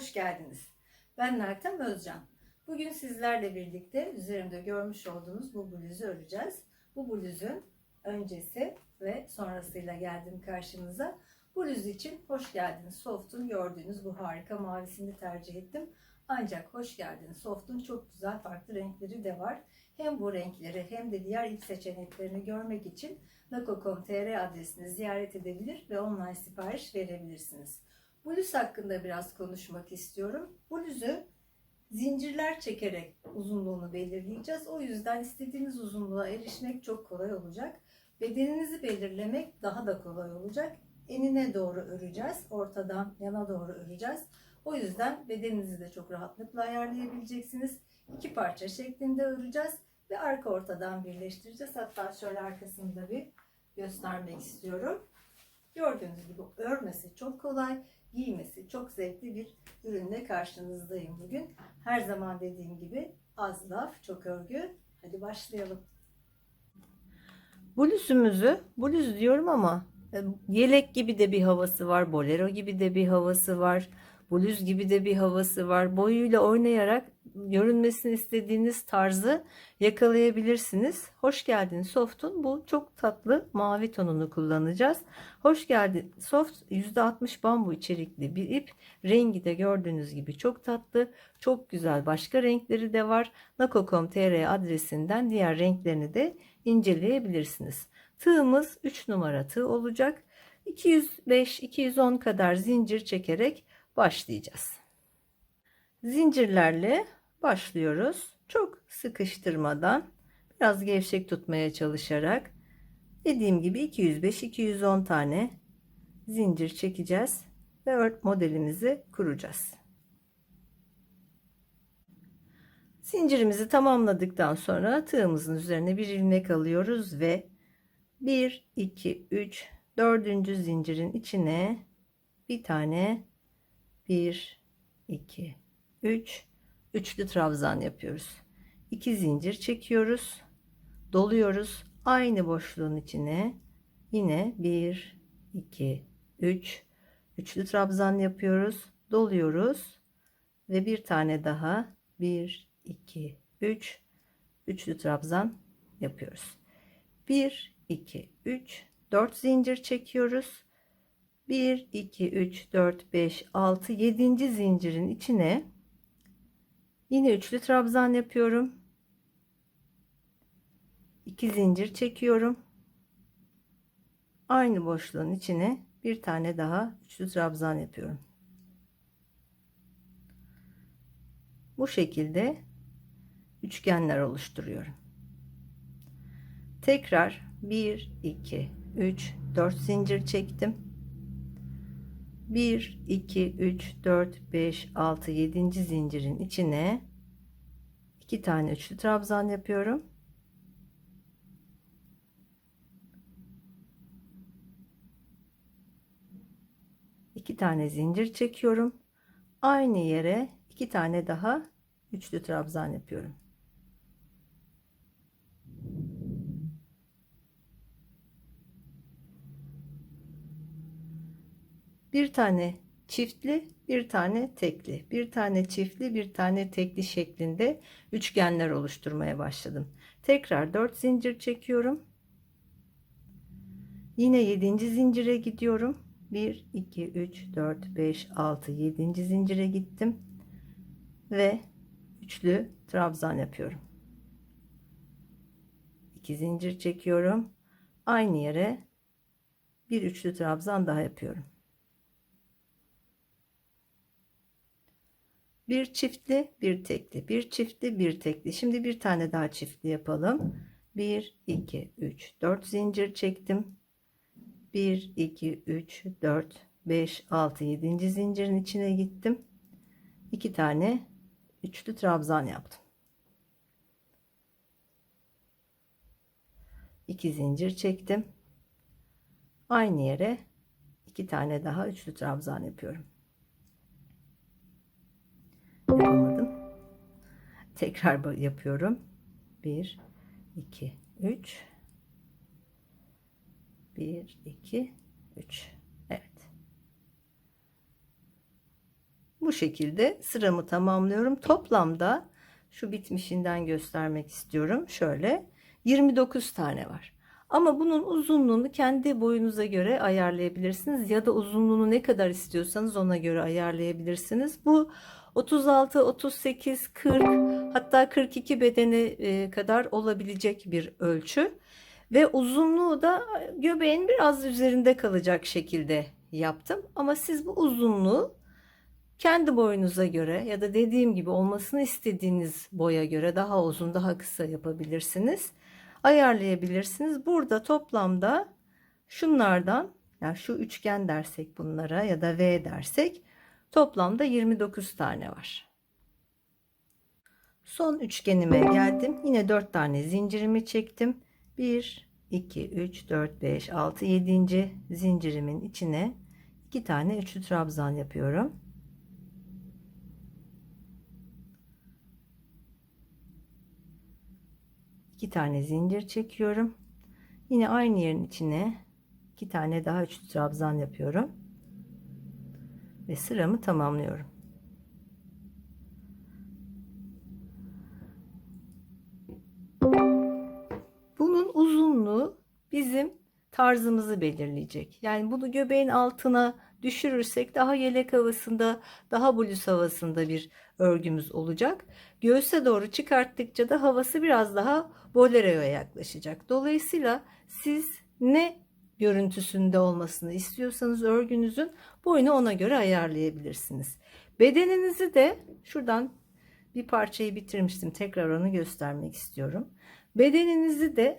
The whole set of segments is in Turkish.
hoş geldiniz. Ben Meltem Özcan. Bugün sizlerle birlikte üzerimde görmüş olduğunuz bu bluzu öreceğiz. Bu bluzun öncesi ve sonrasıyla geldim karşınıza. Bluz için hoş geldiniz. Soft'un gördüğünüz bu harika mavisini tercih ettim. Ancak hoş geldiniz. Soft'un çok güzel farklı renkleri de var. Hem bu renkleri hem de diğer ip seçeneklerini görmek için nako.com.tr adresini ziyaret edebilir ve online sipariş verebilirsiniz. Bluz hakkında biraz konuşmak istiyorum. Bluzu zincirler çekerek uzunluğunu belirleyeceğiz. O yüzden istediğiniz uzunluğa erişmek çok kolay olacak. Bedeninizi belirlemek daha da kolay olacak. Enine doğru öreceğiz. Ortadan yana doğru öreceğiz. O yüzden bedeninizi de çok rahatlıkla ayarlayabileceksiniz. İki parça şeklinde öreceğiz ve arka ortadan birleştireceğiz. Hatta şöyle arkasını da bir göstermek istiyorum. Gördüğünüz gibi örmesi çok kolay, giymesi çok zevkli bir ürünle karşınızdayım bugün. Her zaman dediğim gibi az laf, çok örgü. Hadi başlayalım. Bluzumuzu, bluz diyorum ama e, yelek gibi de bir havası var, bolero gibi de bir havası var, bluz gibi de bir havası var. Boyuyla oynayarak görünmesini istediğiniz tarzı yakalayabilirsiniz. Hoş geldin Soft'un bu çok tatlı mavi tonunu kullanacağız. Hoş geldin Soft %60 bambu içerikli bir ip. Rengi de gördüğünüz gibi çok tatlı, çok güzel başka renkleri de var. nako.com.tr adresinden diğer renklerini de inceleyebilirsiniz. Tığımız 3 numara tığ olacak. 205-210 kadar zincir çekerek başlayacağız. Zincirlerle başlıyoruz. Çok sıkıştırmadan biraz gevşek tutmaya çalışarak dediğim gibi 205-210 tane zincir çekeceğiz ve ört modelimizi kuracağız. Zincirimizi tamamladıktan sonra tığımızın üzerine bir ilmek alıyoruz ve 1 2 3 4. zincirin içine bir tane 1 2 3 üçlü trabzan yapıyoruz. 2 zincir çekiyoruz. Doluyoruz. Aynı boşluğun içine yine 1 2 3 üçlü trabzan yapıyoruz. Doluyoruz ve bir tane daha 1 2 3 üçlü trabzan yapıyoruz. 1 2 3 4 zincir çekiyoruz. 1 2 3 4 5 6 7. zincirin içine yine üçlü trabzan yapıyorum. 2 zincir çekiyorum. Aynı boşluğun içine bir tane daha üçlü trabzan yapıyorum. Bu şekilde üçgenler oluşturuyorum. Tekrar 1 2 3 4 zincir çektim. 1 2 3 4 5 6 7. zincirin içine 2 tane üçlü trabzan yapıyorum. İki tane zincir çekiyorum. Aynı yere iki tane daha üçlü trabzan yapıyorum. Bir tane çiftli bir tane tekli. Bir tane çiftli bir tane tekli şeklinde üçgenler oluşturmaya başladım. Tekrar 4 zincir çekiyorum. Yine 7. zincire gidiyorum. 1 2 3 4 5 6 7. zincire gittim ve üçlü trabzan yapıyorum. 2 zincir çekiyorum. Aynı yere bir üçlü trabzan daha yapıyorum bir çiftli bir tekli. Bir çiftli bir tekli. Şimdi bir tane daha çiftli yapalım. 1 2 3 4 zincir çektim. 1 2 3 4 5 6 7. zincirin içine gittim. 2 tane üçlü trabzan yaptım. 2 zincir çektim. Aynı yere 2 tane daha üçlü trabzan yapıyorum Tekrar yapıyorum. 1 2 3 1 2 3 Evet. Bu şekilde sıramı tamamlıyorum. Toplamda şu bitmişinden göstermek istiyorum. Şöyle 29 tane var. Ama bunun uzunluğunu kendi boyunuza göre ayarlayabilirsiniz ya da uzunluğunu ne kadar istiyorsanız ona göre ayarlayabilirsiniz. Bu 36, 38, 40 hatta 42 bedeni e, kadar olabilecek bir ölçü ve uzunluğu da göbeğin biraz üzerinde kalacak şekilde yaptım. Ama siz bu uzunluğu kendi boyunuza göre ya da dediğim gibi olmasını istediğiniz boya göre daha uzun daha kısa yapabilirsiniz. Ayarlayabilirsiniz. Burada toplamda şunlardan yani şu üçgen dersek bunlara ya da V dersek toplamda 29 tane var. Son üçgenime geldim. Yine 4 tane zincirimi çektim. 1 2 3 4 5 6 7. zincirimin içine 2 tane üçlü trabzan yapıyorum. iki tane zincir çekiyorum. Yine aynı yerin içine iki tane daha üçlü trabzan yapıyorum. Ve sıramı tamamlıyorum. Bizim tarzımızı belirleyecek. Yani bunu göbeğin altına düşürürsek daha yelek havasında, daha bluz havasında bir örgümüz olacak. Göğüse doğru çıkarttıkça da havası biraz daha boleroya yaklaşacak. Dolayısıyla siz ne görüntüsünde olmasını istiyorsanız örgünüzün boyunu ona göre ayarlayabilirsiniz. Bedeninizi de şuradan bir parçayı bitirmiştim. Tekrar onu göstermek istiyorum. Bedeninizi de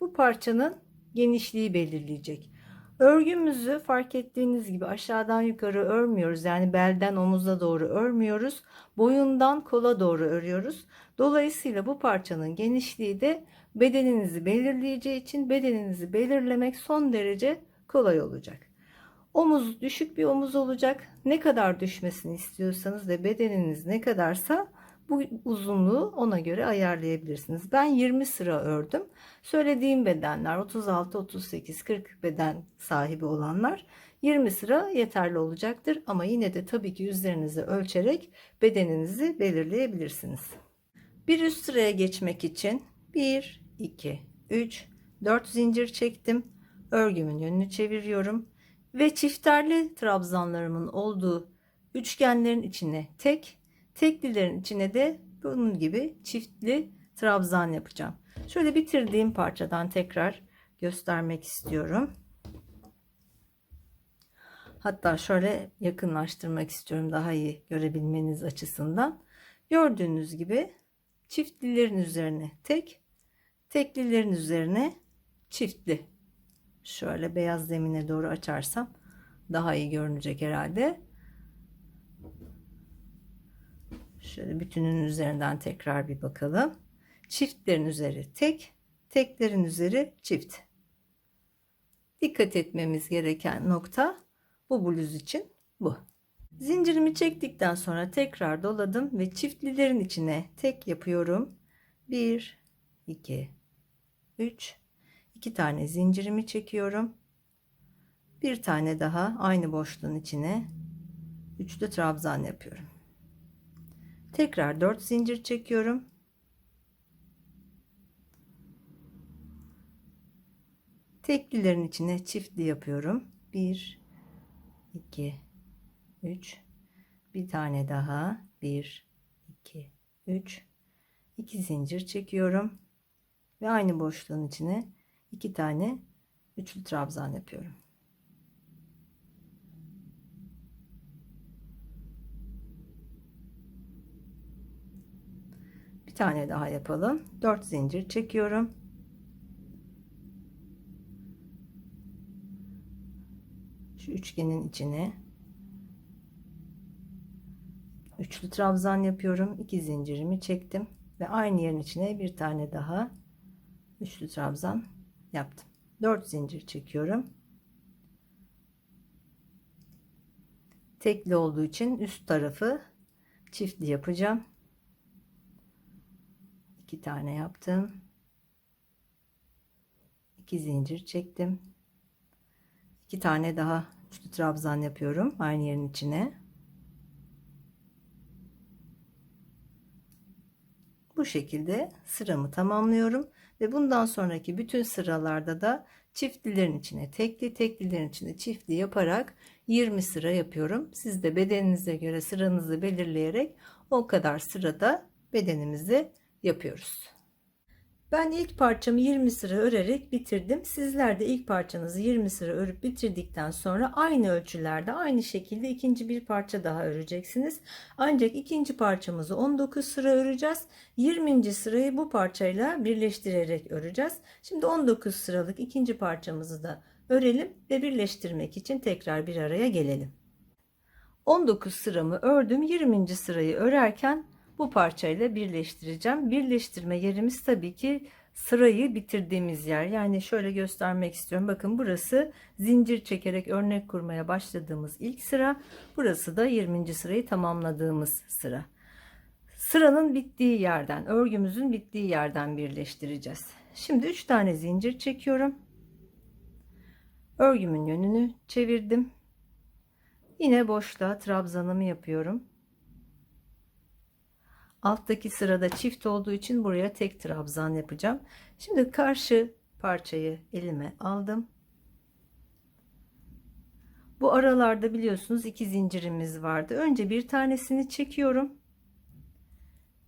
bu parçanın genişliği belirleyecek. Örgümüzü fark ettiğiniz gibi aşağıdan yukarı örmüyoruz. Yani belden omuza doğru örmüyoruz. Boyundan kola doğru örüyoruz. Dolayısıyla bu parçanın genişliği de bedeninizi belirleyeceği için bedeninizi belirlemek son derece kolay olacak. Omuz düşük bir omuz olacak. Ne kadar düşmesini istiyorsanız ve bedeniniz ne kadarsa bu uzunluğu ona göre ayarlayabilirsiniz. Ben 20 sıra ördüm. Söylediğim bedenler 36, 38, 40 beden sahibi olanlar 20 sıra yeterli olacaktır. Ama yine de tabii ki üzerinize ölçerek bedeninizi belirleyebilirsiniz. Bir üst sıraya geçmek için 1, 2, 3, 4 zincir çektim. Örgümün yönünü çeviriyorum. Ve çifterli trabzanlarımın olduğu üçgenlerin içine tek Teklilerin içine de bunun gibi çiftli trabzan yapacağım. Şöyle bitirdiğim parçadan tekrar göstermek istiyorum. Hatta şöyle yakınlaştırmak istiyorum daha iyi görebilmeniz açısından. Gördüğünüz gibi çiftlilerin üzerine tek, teklilerin üzerine çiftli. Şöyle beyaz zemine doğru açarsam daha iyi görünecek herhalde. Şöyle bütünün üzerinden tekrar bir bakalım. Çiftlerin üzeri tek, teklerin üzeri çift. Dikkat etmemiz gereken nokta bu bluz için bu. Zincirimi çektikten sonra tekrar doladım ve çiftlilerin içine tek yapıyorum. 1 2 3 2 tane zincirimi çekiyorum. Bir tane daha aynı boşluğun içine üçlü trabzan yapıyorum. Tekrar 4 zincir çekiyorum. Teklilerin içine çiftli yapıyorum. 1 2 3 bir tane daha 1 2 3 2 zincir çekiyorum ve aynı boşluğun içine iki tane üçlü trabzan yapıyorum. Tane daha yapalım. 4 zincir çekiyorum. Şu üçgenin içine üçlü trabzan yapıyorum. 2 zincirimi çektim ve aynı yerin içine bir tane daha üçlü trabzan yaptım. 4 zincir çekiyorum. Tekli olduğu için üst tarafı çiftli yapacağım. 2 tane yaptım. 2 zincir çektim. 2 tane daha üçlü trabzan yapıyorum aynı yerin içine. Bu şekilde sıramı tamamlıyorum ve bundan sonraki bütün sıralarda da çiftlilerin içine tekli, teklilerin içine çiftli yaparak 20 sıra yapıyorum. Siz de bedeninize göre sıranızı belirleyerek o kadar sırada bedenimizi yapıyoruz. Ben ilk parçamı 20 sıra örerek bitirdim. Sizler de ilk parçanızı 20 sıra örüp bitirdikten sonra aynı ölçülerde aynı şekilde ikinci bir parça daha öreceksiniz. Ancak ikinci parçamızı 19 sıra öreceğiz. 20. sırayı bu parçayla birleştirerek öreceğiz. Şimdi 19 sıralık ikinci parçamızı da örelim ve birleştirmek için tekrar bir araya gelelim. 19 sıramı ördüm. 20. sırayı örerken bu parçayla birleştireceğim. Birleştirme yerimiz tabii ki sırayı bitirdiğimiz yer. Yani şöyle göstermek istiyorum. Bakın burası zincir çekerek örnek kurmaya başladığımız ilk sıra. Burası da 20. sırayı tamamladığımız sıra. Sıranın bittiği yerden, örgümüzün bittiği yerden birleştireceğiz. Şimdi 3 tane zincir çekiyorum. Örgümün yönünü çevirdim. Yine boşluğa trabzanımı yapıyorum. Alttaki sırada çift olduğu için buraya tek trabzan yapacağım. Şimdi karşı parçayı elime aldım. Bu aralarda biliyorsunuz iki zincirimiz vardı. Önce bir tanesini çekiyorum.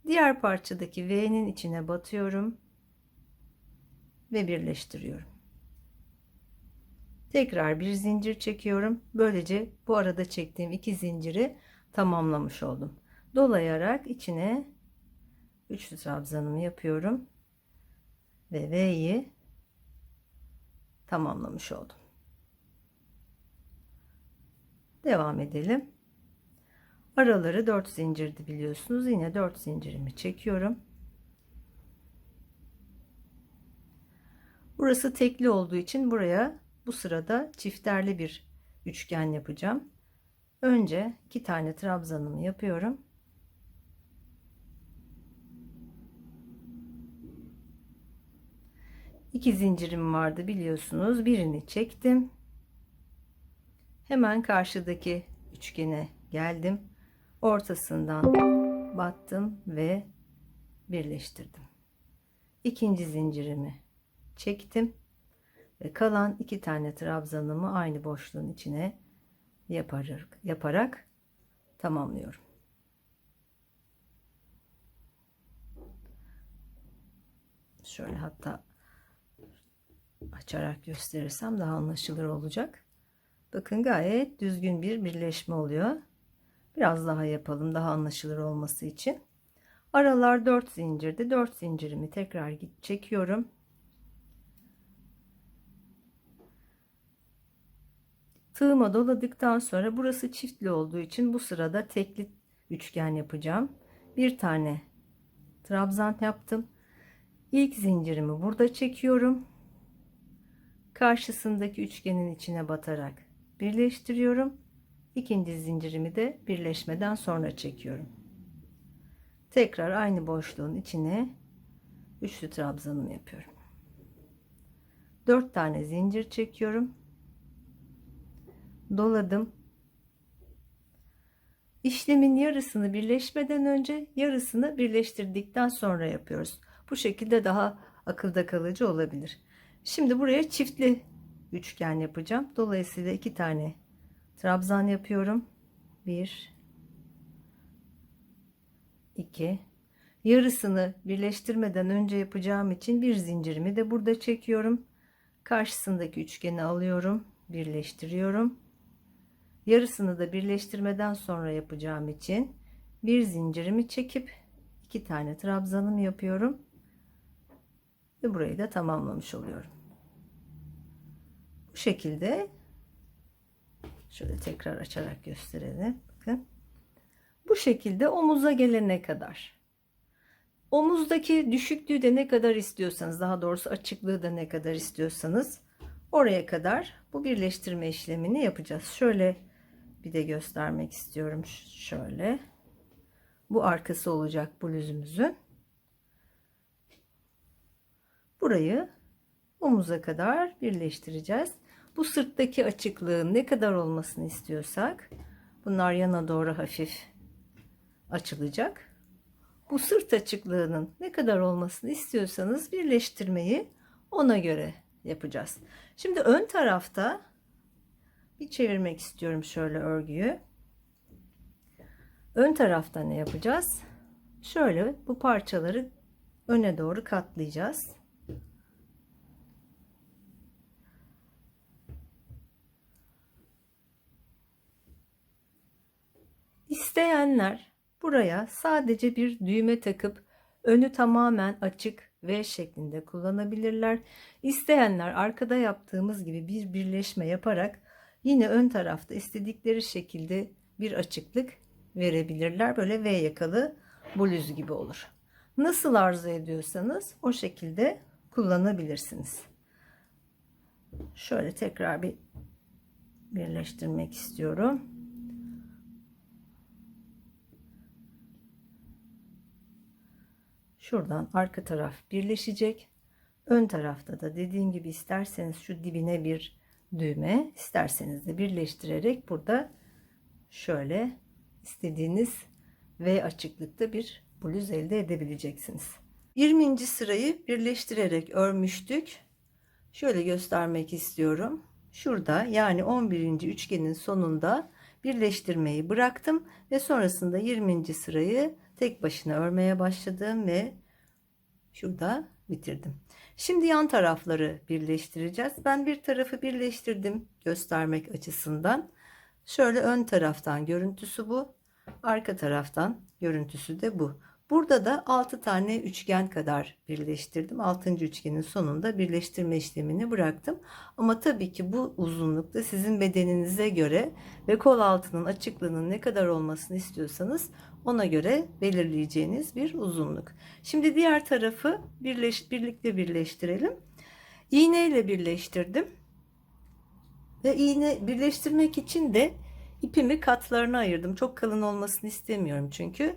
Diğer parçadaki V'nin içine batıyorum ve birleştiriyorum. Tekrar bir zincir çekiyorum. Böylece bu arada çektiğim iki zinciri tamamlamış oldum dolayarak içine üçlü trabzanımı yapıyorum ve V'yi tamamlamış oldum. Devam edelim. Araları 4 zincirdi biliyorsunuz. Yine 4 zincirimi çekiyorum. Burası tekli olduğu için buraya bu sırada çifterli bir üçgen yapacağım. Önce iki tane trabzanımı yapıyorum. İki zincirim vardı biliyorsunuz. Birini çektim. Hemen karşıdaki üçgene geldim. Ortasından battım ve birleştirdim. İkinci zincirimi çektim ve kalan iki tane trabzanımı aynı boşluğun içine yaparak, yaparak tamamlıyorum. Şöyle hatta açarak gösterirsem daha anlaşılır olacak. Bakın gayet düzgün bir birleşme oluyor. Biraz daha yapalım daha anlaşılır olması için. Aralar 4 zincirdi. 4 zincirimi tekrar çekiyorum. Tığıma doladıktan sonra burası çiftli olduğu için bu sırada tekli üçgen yapacağım. Bir tane trabzan yaptım. İlk zincirimi burada çekiyorum karşısındaki üçgenin içine batarak birleştiriyorum. İkinci zincirimi de birleşmeden sonra çekiyorum. Tekrar aynı boşluğun içine üçlü trabzanımı yapıyorum. Dört tane zincir çekiyorum. Doladım. İşlemin yarısını birleşmeden önce yarısını birleştirdikten sonra yapıyoruz. Bu şekilde daha akılda kalıcı olabilir. Şimdi buraya çiftli üçgen yapacağım. Dolayısıyla iki tane trabzan yapıyorum. Bir, iki. Yarısını birleştirmeden önce yapacağım için bir zincirimi de burada çekiyorum. Karşısındaki üçgeni alıyorum, birleştiriyorum. Yarısını da birleştirmeden sonra yapacağım için bir zincirimi çekip iki tane trabzanımı yapıyorum ve burayı da tamamlamış oluyorum. Bu şekilde şöyle tekrar açarak gösterelim. Bakın. Bu şekilde omuza gelene kadar. Omuzdaki düşüklüğü de ne kadar istiyorsanız, daha doğrusu açıklığı da ne kadar istiyorsanız oraya kadar bu birleştirme işlemini yapacağız. Şöyle bir de göstermek istiyorum. Şöyle. Bu arkası olacak bluzumuzun. Burayı omuza kadar birleştireceğiz. Bu sırttaki açıklığın ne kadar olmasını istiyorsak bunlar yana doğru hafif açılacak. bu sırt açıklığının ne kadar olmasını istiyorsanız birleştirmeyi ona göre yapacağız. Şimdi ön tarafta bir çevirmek istiyorum şöyle örgüyü. Ön tarafta ne yapacağız? Şöyle bu parçaları öne doğru katlayacağız. İsteyenler buraya sadece bir düğme takıp önü tamamen açık V şeklinde kullanabilirler. İsteyenler arkada yaptığımız gibi bir birleşme yaparak yine ön tarafta istedikleri şekilde bir açıklık verebilirler. Böyle V yakalı bluz gibi olur. Nasıl arzu ediyorsanız o şekilde kullanabilirsiniz. Şöyle tekrar bir birleştirmek istiyorum. Şuradan arka taraf birleşecek. Ön tarafta da dediğim gibi isterseniz şu dibine bir düğme, isterseniz de birleştirerek burada şöyle istediğiniz V açıklıkta bir bluz elde edebileceksiniz. 20. sırayı birleştirerek örmüştük. Şöyle göstermek istiyorum. Şurada yani 11. üçgenin sonunda birleştirmeyi bıraktım ve sonrasında 20. sırayı tek başına örmeye başladım ve şurada bitirdim. Şimdi yan tarafları birleştireceğiz. Ben bir tarafı birleştirdim göstermek açısından. Şöyle ön taraftan görüntüsü bu. Arka taraftan görüntüsü de bu. Burada da 6 tane üçgen kadar birleştirdim. 6. üçgenin sonunda birleştirme işlemini bıraktım. Ama tabii ki bu uzunlukta sizin bedeninize göre ve kol altının açıklığının ne kadar olmasını istiyorsanız ona göre belirleyeceğiniz bir uzunluk. Şimdi diğer tarafı birleş, birlikte birleştirelim. İğne ile birleştirdim. Ve iğne birleştirmek için de ipimi katlarına ayırdım. Çok kalın olmasını istemiyorum çünkü.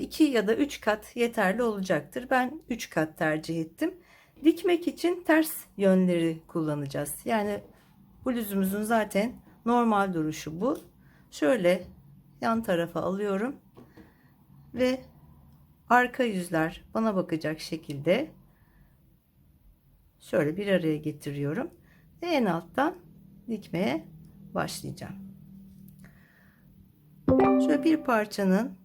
2 ya da 3 kat yeterli olacaktır. Ben 3 kat tercih ettim. Dikmek için ters yönleri kullanacağız. Yani bluzumuzun zaten normal duruşu bu. Şöyle yan tarafa alıyorum ve arka yüzler bana bakacak şekilde şöyle bir araya getiriyorum ve en alttan dikmeye başlayacağım. Şöyle bir parçanın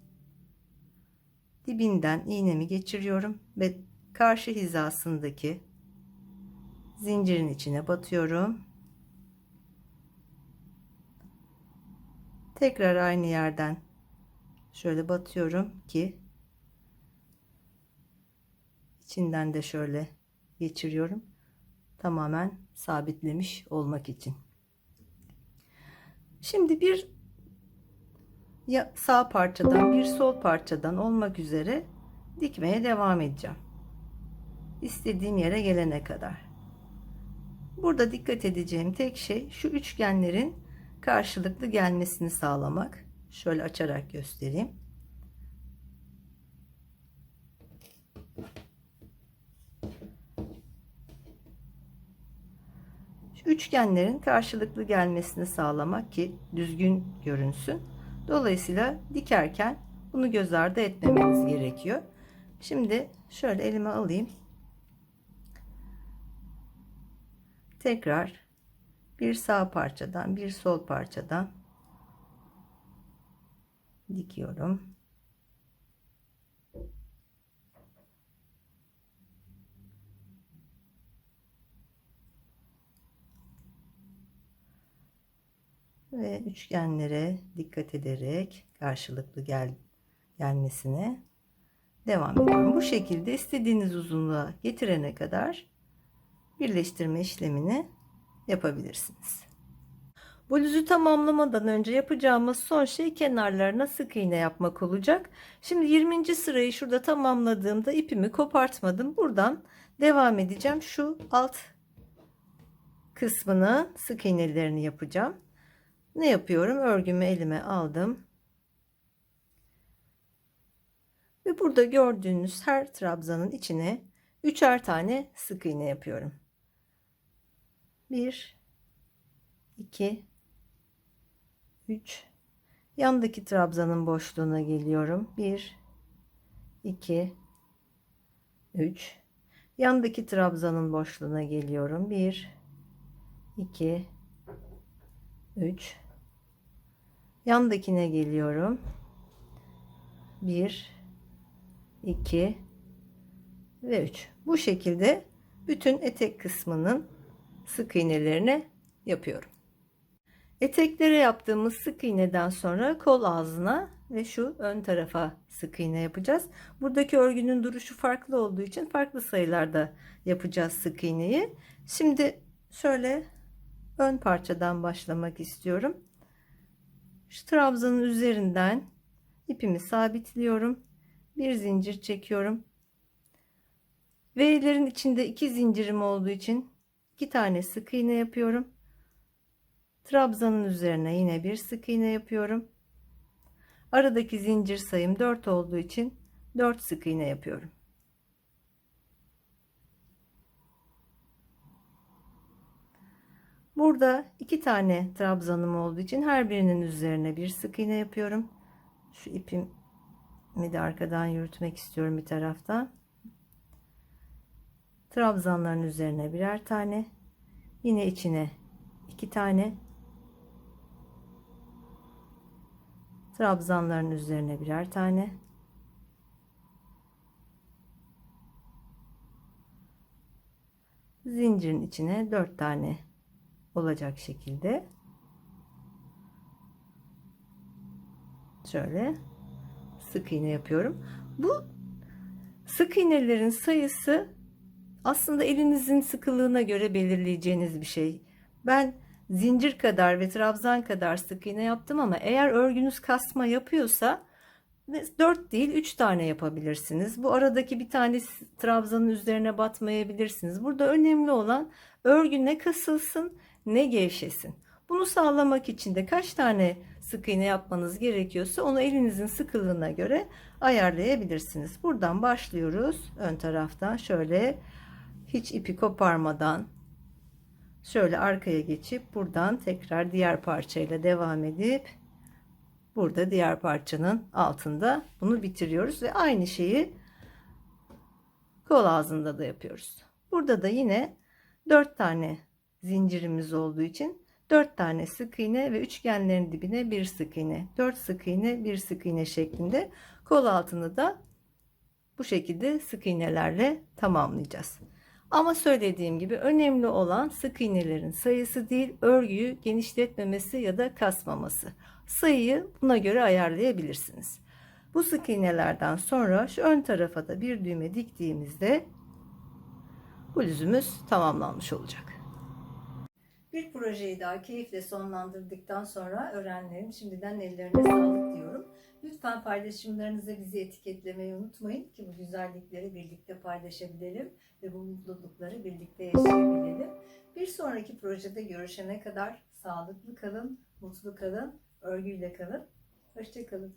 dibinden iğnemi geçiriyorum ve karşı hizasındaki zincirin içine batıyorum. Tekrar aynı yerden şöyle batıyorum ki içinden de şöyle geçiriyorum. Tamamen sabitlemiş olmak için. Şimdi bir ya sağ parçadan bir sol parçadan olmak üzere dikmeye devam edeceğim. İstediğim yere gelene kadar. Burada dikkat edeceğim tek şey şu üçgenlerin karşılıklı gelmesini sağlamak. Şöyle açarak göstereyim. Şu üçgenlerin karşılıklı gelmesini sağlamak ki düzgün görünsün. Dolayısıyla dikerken bunu göz ardı etmemeniz gerekiyor. Şimdi şöyle elime alayım. Tekrar bir sağ parçadan bir sol parçadan dikiyorum. Ve üçgenlere dikkat ederek karşılıklı gel gelmesine devam ediyorum. Bu şekilde istediğiniz uzunluğa getirene kadar birleştirme işlemini yapabilirsiniz. Bluzu tamamlamadan önce yapacağımız son şey kenarlarına sık iğne yapmak olacak. Şimdi 20. sırayı şurada tamamladığımda ipimi kopartmadım. Buradan devam edeceğim. Şu alt kısmını sık iğnelerini yapacağım. Ne yapıyorum? Örgümü elime aldım. Ve burada gördüğünüz her trabzanın içine üçer tane sık iğne yapıyorum. 1 2 3 yandaki trabzanın boşluğuna geliyorum. 1 2 3 Yandaki trabzanın boşluğuna geliyorum. 1 2 3 Yandakine geliyorum. 1 2 ve 3. Bu şekilde bütün etek kısmının sık iğnelerini yapıyorum. Eteklere yaptığımız sık iğneden sonra kol ağzına ve şu ön tarafa sık iğne yapacağız. Buradaki örgünün duruşu farklı olduğu için farklı sayılarda yapacağız sık iğneyi. Şimdi şöyle ön parçadan başlamak istiyorum. Şu trabzanın üzerinden ipimi sabitliyorum. Bir zincir çekiyorum. V'lerin içinde iki zincirim olduğu için iki tane sık iğne yapıyorum. Trabzanın üzerine yine bir sık iğne yapıyorum. Aradaki zincir sayım 4 olduğu için 4 sık iğne yapıyorum. Burada iki tane trabzanım olduğu için her birinin üzerine bir sık iğne yapıyorum. Şu ipimi de arkadan yürütmek istiyorum bir taraftan. Trabzanların üzerine birer tane. Yine içine iki tane. Trabzanların üzerine birer tane. Zincirin içine dört tane olacak şekilde. Şöyle sık iğne yapıyorum. Bu sık iğnelerin sayısı aslında elinizin sıkılığına göre belirleyeceğiniz bir şey. Ben zincir kadar ve trabzan kadar sık iğne yaptım ama eğer örgünüz kasma yapıyorsa 4 değil 3 tane yapabilirsiniz. Bu aradaki bir tane trabzanın üzerine batmayabilirsiniz. Burada önemli olan örgü ne kasılsın ne gevşesin. Bunu sağlamak için de kaç tane sık iğne yapmanız gerekiyorsa onu elinizin sıkılığına göre ayarlayabilirsiniz. Buradan başlıyoruz. Ön taraftan şöyle hiç ipi koparmadan şöyle arkaya geçip buradan tekrar diğer parçayla devam edip burada diğer parçanın altında bunu bitiriyoruz ve aynı şeyi kol ağzında da yapıyoruz. Burada da yine 4 tane zincirimiz olduğu için 4 tane sık iğne ve üçgenlerin dibine bir sık iğne 4 sık iğne bir sık iğne şeklinde kol altını da bu şekilde sık iğnelerle tamamlayacağız. Ama söylediğim gibi önemli olan sık iğnelerin sayısı değil, örgüyü genişletmemesi ya da kasmaması. Sayıyı buna göre ayarlayabilirsiniz. Bu sık iğnelerden sonra şu ön tarafa da bir düğme diktiğimizde bluzumuz tamamlanmış olacak. Bir projeyi daha keyifle sonlandırdıktan sonra öğrenlerim şimdiden ellerine sağlık diyorum. Lütfen paylaşımlarınızı bizi etiketlemeyi unutmayın ki bu güzellikleri birlikte paylaşabilelim ve bu mutlulukları birlikte yaşayabilelim. Bir sonraki projede görüşene kadar sağlıklı kalın, mutlu kalın, örgüyle kalın. Hoşçakalın.